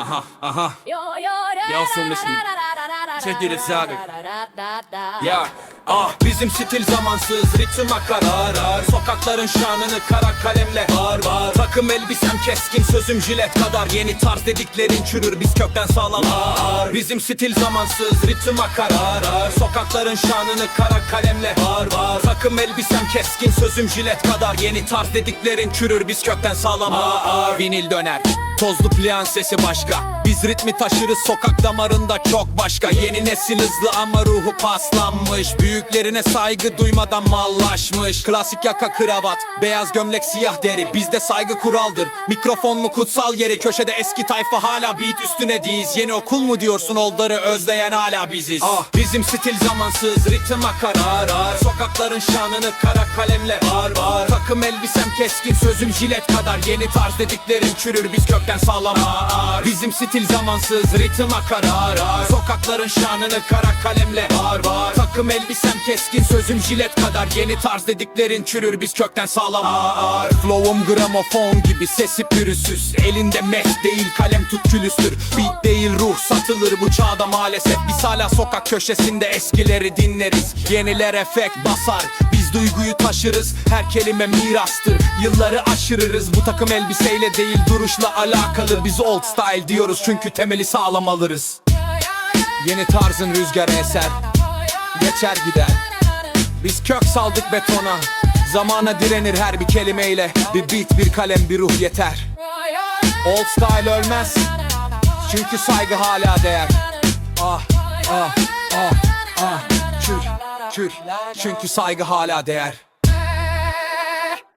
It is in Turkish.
Aha, aha. Y'all from this one. Check it out. Ya ah bizim stil zamansız ritim akar arar Sokakların şanını kara kalemle var var Takım elbisem keskin sözüm jilet kadar. Yeni tarz dediklerin çürür biz kökten sağlam ağır. Bizim stil zamansız ritim akar arar Sokakların şanını kara kalemle var var Takım elbisem keskin sözüm jilet kadar. Yeni tarz dediklerin çürür biz kökten sağlam ağır. Vinil döner Tozlu pliyan sesi başka. Biz ritmi taşırız sokak damarında çok başka. Yeni nesil hızlı ama ruhu paslanmış. Büyüklerine saygı duymadan mallaşmış. Klasik yaka kravat Beyaz gömlek siyah deri. Bizde saygı kuraldır. Mikrofon mu kutsal yeri? Köşede eski tayfa hala beat üstüne diz. Yeni okul mu diyorsun? Oldarı özleyen hala biziz. Ah. Bizim stil zamansız ritim akar arar Sokakların şanını kara kalemle var var. Takım elbisem keskin sözüm jilet kadar. Yeni tarz dediklerin çürür biz kökten sağlam ağır. Bizim stil zamansız ritim akar Sokakların şanını kara kalemle var var. Takım elbisem keskin sözüm jilet kadar. Yeni tarz dediklerin çürür biz kökten sağlam ağır. Flow'um gramofon gibi sesi pürüzsüz. Elinde mes değil kalem tut külüstür Beat değil ruh satılır bu çağda maalesef. Biz hala sokak köşesinde eskileri dinleriz. Yeniler efekt basar biz duyguyu taşırız. Her kelime mirastır. Yılları aşırırız. Bu takım elbiseyle değil duruşla alakalı. Biz old style diyoruz çünkü temeli sağlam alırız. Yeni tarzın rüzgar eser. Geçer gider. Biz kök saldık betona. Zamana direnir her bir kelimeyle. Bir beat bir kalem bir ruh yeter. Old style ölmez. Çünkü saygı hala değer. Ah ah ah ah Kür kür Çünkü saygı hala değer